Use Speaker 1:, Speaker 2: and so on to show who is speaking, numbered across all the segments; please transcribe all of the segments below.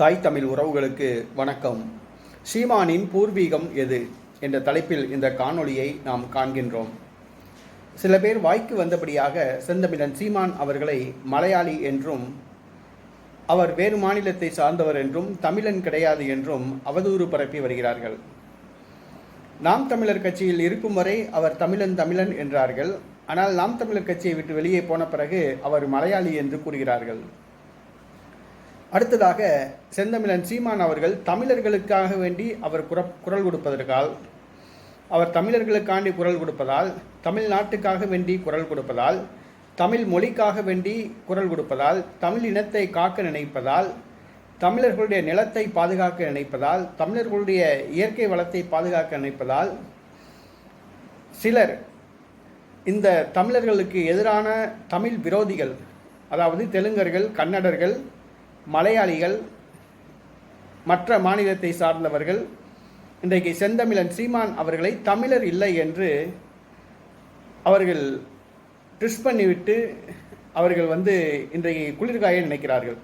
Speaker 1: தாய் தமிழ் உறவுகளுக்கு வணக்கம். சீமானின் பூர்வீகம் எது? என்ற தலைப்பில் இந்த காணொளியை நாம் காண்கின்றோம். சில பேர் வாய்க்கு வந்தபடியாக செந்தமிழன் சீமான் அவர்களை மலையாளி என்றும் அவர் வேறு மாநிலத்தை சார்ந்தவர் என்றும் தமிழன் கிடையாது என்றும் அவதூறு பரப்பி வருகிறார்கள். நாம் தமிழர் கட்சியில் இருக்கும் வரை அவர் தமிழன் தமிழன் என்றார்கள். ஆனால் நாம் தமிழர் கட்சியை விட்டு வெளியே போன பிறகு அவர் மலையாளி என்று கூறுகிறார்கள். அடுத்ததாக செந்தமிழன் சீமான் அவர்கள் தமிழர்களுக்காக வேண்டி அவர் குர குரல் கொடுப்பதற்கால் அவர் தமிழர்களுக்காண்டி குரல் கொடுப்பதால் தமிழ்நாட்டுக்காக வேண்டி குரல் கொடுப்பதால் தமிழ் மொழிக்காக வேண்டி குரல் கொடுப்பதால் தமிழ் இனத்தை காக்க நினைப்பதால் தமிழர்களுடைய நிலத்தை பாதுகாக்க நினைப்பதால் தமிழர்களுடைய இயற்கை வளத்தை பாதுகாக்க நினைப்பதால் சிலர் இந்த தமிழர்களுக்கு எதிரான தமிழ் விரோதிகள் அதாவது தெலுங்கர்கள் கன்னடர்கள் மலையாளிகள் மற்ற மாநிலத்தை சார்ந்தவர்கள் இன்றைக்கு செந்தமிழன் சீமான் அவர்களை தமிழர் இல்லை என்று அவர்கள் ட்விஸ்ட் பண்ணிவிட்டு அவர்கள் வந்து இன்றைக்கு குளிர்காய நினைக்கிறார்கள்.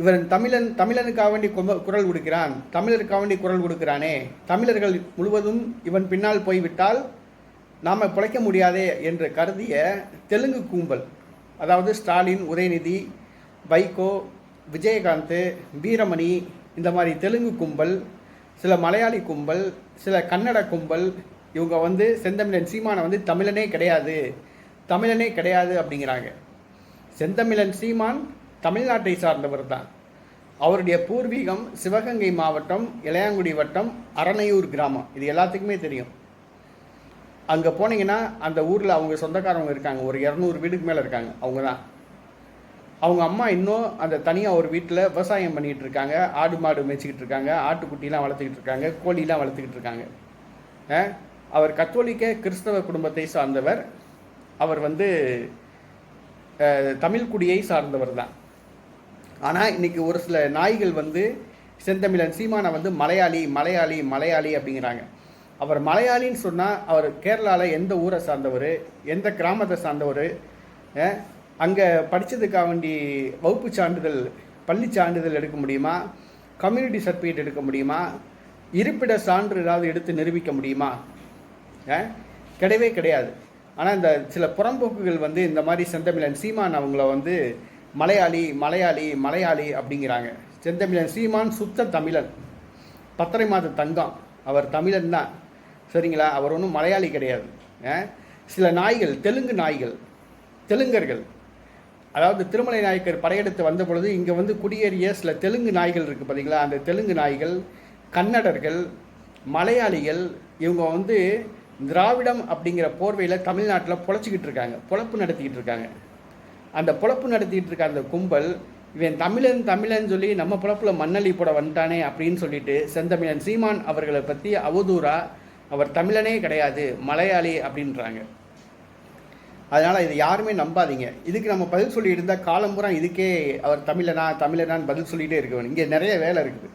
Speaker 1: இவன் தமிழன் தமிழனுக்காக வேண்டி குரல் கொடுக்கிறான். தமிழருக்காக வேண்டி குரல் கொடுக்கிறானே. தமிழர்கள் முழுவதும் இவன் பின்னால் போய்விட்டால் நாம் பிழைக்க முடியாதே என்று கருதிய தெலுங்கு கூம்பல் அதாவது ஸ்டாலின் உதயநிதி வைகோ விஜயகாந்த் வீரமணி இந்த மாதிரி தெலுங்கு கும்பல் சில மலையாளி கும்பல் சில கன்னட கும்பல் இவங்க வந்து செந்தமிழன் சீமானை வந்து தமிழனே கிடையாது. தமிழனே கிடையாது அப்படிங்கிறாங்க. செந்தமிழன் சீமான் தமிழ்நாட்டை சார்ந்தவர் தான். அவருடைய பூர்வீகம் சிவகங்கை மாவட்டம் இளையாங்குடி வட்டம் அரணையூர் கிராமம். இது எல்லாத்துக்குமே தெரியும். அங்கே போனீங்கன்னா அந்த ஊரில் அவங்க சொந்தக்காரவங்க இருக்காங்க. ஒரு இரநூறு வீடுக்கு மேலே இருக்காங்க. அவங்க தான் அவங்க அம்மா இன்னும் அந்த தனியாக ஒரு வீட்டில் விவசாயம் பண்ணிகிட்டு இருக்காங்க. ஆடு மாடு மேய்ச்சிக்கிட்டு இருக்காங்க. ஆட்டுக்குட்டிலாம் வளர்த்துக்கிட்டு இருக்காங்க. கோழிலாம் வளர்த்துக்கிட்டு இருக்காங்க. அவர் கத்தோலிக்க கிறிஸ்தவ குடும்பத்தை சார்ந்தவர். அவர் வந்து தமிழ் குடியை சார்ந்தவர் தான். ஆனால் இன்றைக்கி ஒரு சில நாய்கள் வந்து செந்தமிழன் சீமானை வந்து மலையாளி மலையாளி மலையாளி அப்படிங்கிறாங்க. அவர் மலையாளின்னு சொன்னால் அவர் கேரளாவில் எந்த ஊரை சார்ந்தவர்? எந்த கிராமத்தை சார்ந்தவர்? அங்கே படித்ததுக்காக வேண்டி வகுப்பு சான்றிதழ் பள்ளி சான்றிதழ் எடுக்க முடியுமா? கம்யூனிட்டி சர்டிஃபிகேட் எடுக்க முடியுமா? இருப்பிட சான்று ஏதாவது எடுத்து நிரூபிக்க முடியுமா? கிடையவே கிடையாது. ஆனால் இந்த சில புறம்போக்குகள் வந்து இந்த மாதிரி செந்தமிழன் சீமான் அவங்கள வந்து மலையாளி மலையாளி மலையாளி அப்படிங்கிறாங்க. செந்தமிழன் சீமான் சுத்த தமிழன். பத்தரை மாத தங்கம். அவர் தமிழன் தான். சரிங்களா? அவர் ஒன்றும் மலையாளி கிடையாது. சில நாய்கள் தெலுங்கு நாய்கள் தெலுங்கர்கள். அதாவது திருமலை நாயக்கர் படையெடுத்து வந்த பொழுது இங்கே வந்து குடியேறிய சில தெலுங்கு நாய்கள் இருக்குது பார்த்தீங்களா அந்த தெலுங்கு நாய்கள் கன்னடர்கள் மலையாளிகள் இவங்க வந்து திராவிடம் அப்படிங்கிற போர்வையில் தமிழ்நாட்டில் பொழைச்சிக்கிட்டு இருக்காங்க. பொழப்பு நடத்திக்கிட்டு இருக்காங்க. அந்த பொழப்பு நடத்திக்கிட்டு இருக்க அந்த கும்பல் இவன் தமிழன் தமிழன் சொல்லி நம்ம பொழப்பில் மண்ணள்ளி போட வந்துட்டானே அப்படின்னு சொல்லிட்டு செந்தமிழன் சீமான் அவர்களை பற்றி அவதூறா அவர் தமிழனே கிடையாது மலையாளி அப்படின்றாங்க. அதனால் இது யாருமே நம்பாதீங்க. இதுக்கு நம்ம பதில் சொல்லிட்டு இருந்தால் காலம் பூரா இதுக்கே அவர் தமிழனா தமிழனான்னு பதில் சொல்லிகிட்டே இருக்க வேணும் இங்கே நிறைய வேலை இருக்குது.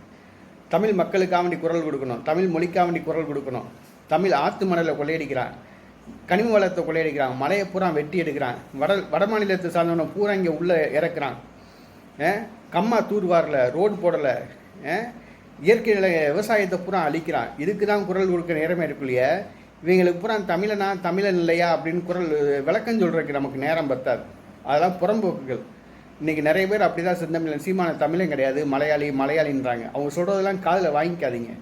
Speaker 1: தமிழ் மக்களுக்காக வேண்டி குரல் கொடுக்கணும். தமிழ் மொழிக்காக வேண்டி குரல் கொடுக்கணும். தமிழ் ஆத்து மணலை கொள்ளையடிக்கிறான். கனிம வளத்தை கொள்ளையடிக்கிறான். மலையை பூரா வெட்டி எடுக்கிறான். வட வட மாநிலத்தை சார்ந்தவனை பூரா இங்கே உள்ளே இறக்குறான். கம்மா தூர்வாரில் ரோடு போடலை. இயற்கை நில விவசாயத்தை பூரா அழிக்கிறான். இதுக்கு தான் குரல் கொடுக்க நேரமே இருக்குல்லையே இவங்களுக்கு பூரா தமிழனா தமிழன் இல்லையா அப்படின்னு குரல் விளக்கம் சொல்கிறதுக்கு நமக்கு நேரம் பத்தாது. அதெல்லாம் புறம்போக்குகள். இன்றைக்கி நிறைய பேர் அப்படி தான் செந்தமிழன் சீமான தமிழன் கிடையாது மலையாளி மலையாளின்றாங்க. அவங்க சொல்கிறதெல்லாம் காதில் வாங்கிக்காதீங்க.